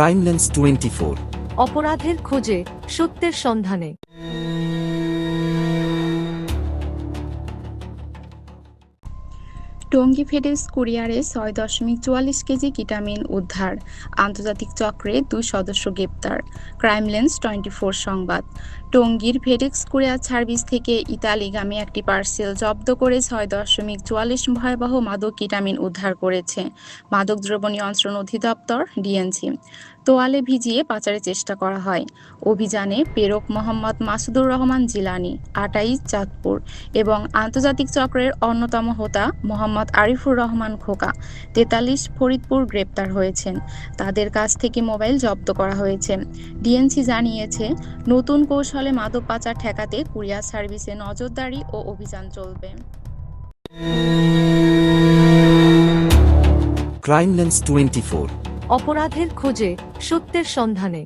ক্রাইমল্যান্স twenty অপরাধের খোঁজে সত্যের সন্ধানে। টঙ্গী ফেডেক্স কুরিয়ারে ছয় দশমিক চুয়াল্লিশ কেজি কিটামিন উদ্ধার। আন্তর্জাতিক চক্রে দুই সদস্য গ্রেপ্তার। ক্রাইমল্যান্স টোয়েন্টি ফোর সংবাদ। টঙ্গীর ফেডেক্স কুরিয়ার সার্ভিস থেকে ইতালিগামী একটি পার্সেল জব্দ করে ছয় দশমিক চুয়াল্লিশ ভয়াবহ মাদক কিটামিন উদ্ধার করেছে। মাদকদ্রব্য নিয়ন্ত্রণ অধিদপ্তর ডিএনসি তোয়ালে ভিজিয়ে পাচারের চেষ্টা করা হয়। অভিযানে প্রেরক মোহাম্মদ মাসুদুর রহমান জিলানি, আটাইশ চাঁদপুর এবং আন্তর্জাতিক চক্রের অন্যতম হোতা মোহাম্মদ আরিফুর রহমান খোকা তেতাল্লিশ ফরিদপুর গ্রেপ্তার হয়েছেন। তাদের কাছ থেকে মোবাইল জব্দ করা হয়েছে। ডিএনসি জানিয়েছে নতুন কৌশলে মাদক পাচার ঠেকাতে কুরিয়ার সার্ভিসে নজরদারি ও অভিযান চলবে। ক্রাইমল্যান্স টোয়েন্টি ফোর অপরাধের খোঁজে সত্যের সন্ধানে।